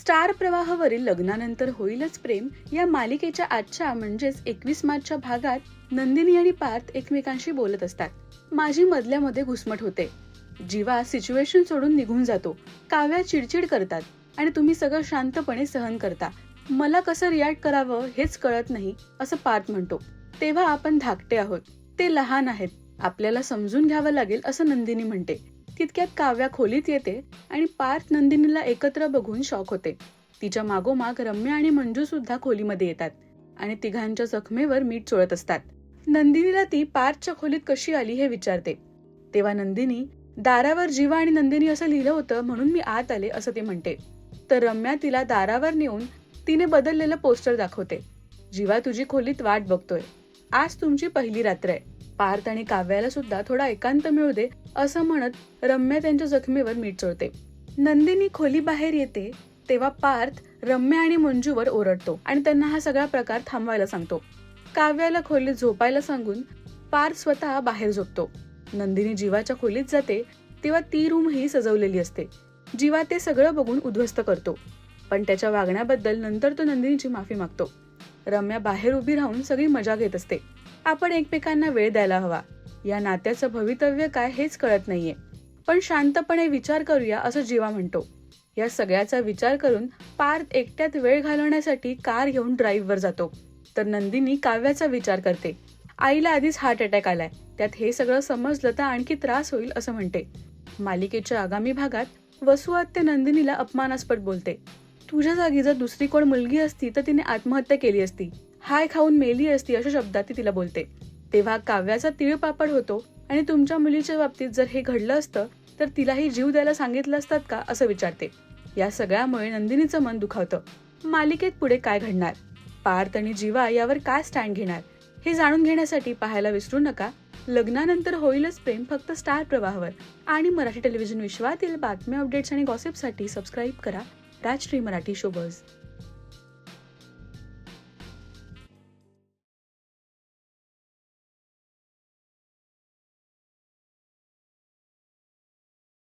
Star प्रवाहावरील लग्नानंतर होईलच प्रेम या मालिकेच्या आजच्या म्हणजेच एकवीस मार्चच्या भागात नंदिनी आणि पार्थ एकमेकांशी बोलत असतात. माझी मधल्यामध्ये घुसमट होते. जीवा सिच्युएशन सोडून निघून जातो. काव्या चिडचिड करतात आणि तुम्ही सगळं शांतपणे सहन करता. मला कसं रिॲक्ट करावं हेच कळत नाही असं पार्थ म्हणतो. तेव्हा आपण धाकटे आहोत. ते लहान आहेत. आपल्याला समजून घ्यावं लागेल असं नंदिनी म्हणते. तितक्यात काव्या खोलीत येते आणि पार्थ नंदिनीला एकत्र बघून शॉक होते. तिच्या मागोमाग रम्या आणि मंजू सुद्धा खोलीमध्ये येतात आणि तिघांच्या जखमेवर मीठ चोळत असतात. नंदिनीला ती पार्थच्या खोलीत कशी आली हे विचारते. तेव्हा नंदिनी दारावर जीवा आणि नंदिनी असं लिहिलं होतं म्हणून मी आत आले असं ती म्हणते. तर रम्या तिला दारावर नेऊन तिने बदललेलं पोस्टर दाखवते. जीवा तुझी खोलीत वाट बघतोय. आज तुमची पहिली रात्र आहे. पार्थ आणि काव्याला सुद्धा थोडा एकांत मिळू दे असं म्हणत रम्या त्यांच्या जखमेवर मीठ चोळते. नंदिनी खोली बाहेर येते तेव्हा पार्थ रम्या आणि मंजूवर ओरडतो आणि त्यांना हा सगळा प्रकार थांबवायला सांगतो. काव्याला खोलीत झोपायला सांगून पार्थ स्वतः बाहेर झोपतो. नंदिनी जीवाच्या खोलीत जाते तेव्हा ती रूमही सजवलेली असते. जीवा ते सगळं बघून उद्ध्वस्त करतो. पण त्याच्या वागण्याबद्दल नंतर तो नंदिनीची माफी मागतो. रम्या बाहेर उभी राहून सगळी मजा घेत असते. आपण एकमेकांना वेळ द्यायला हवा. या नात्याचं भवितव्य काय हेच कळत नाहीये. पण शांतपणे विचार करूया असं जीवा म्हणतो. या सगळ्याचा विचार करून पार्थ एकट्यात वेळ घालवण्यासाठी कार घेऊन ड्राईव्हवर जातो. तर नंदिनी काव्याचा विचार करते. आईला आधीच हार्ट अटॅक आलाय. त्यात हे सगळं समजलं तर आणखी त्रास होईल असं म्हणते. मालिकेच्या आगामी भागात वसुआत ते नंदिनीला अपमानास्पद बोलते. तुझ्या जागी जर दुसरी कोण मुलगी असती तर तिने आत्महत्या केली असती. हाय खाऊन मेली असती अशा शब्दात ती तिला बोलते. तेव्हा काव्याचा तिळपापड होतो आणि तुमच्या मुलीच्या बाबतीत जर हे घडलं असतं तर तिलाही जीव द्यायला सांगितलं असतात का असं विचारते. या सगळ्यामुळे नंदिनीचं मन दुखावतं. मालिकेत पुढे काय घडणार? पार्थ आणि जीवा यावर काय स्टँड घेणार? हे जाणून घेण्यासाठी पाहायला विसरू नका. लग्नानंतर होईलच प्रेम फक्त स्टार प्रवाहावर. आणि मराठी टेलिव्हिजन विश्वातील बातम्या अपडेट्स आणि गॉसिपसाठी सबस्क्राईब करा. राजश्री मराठी शोबर्स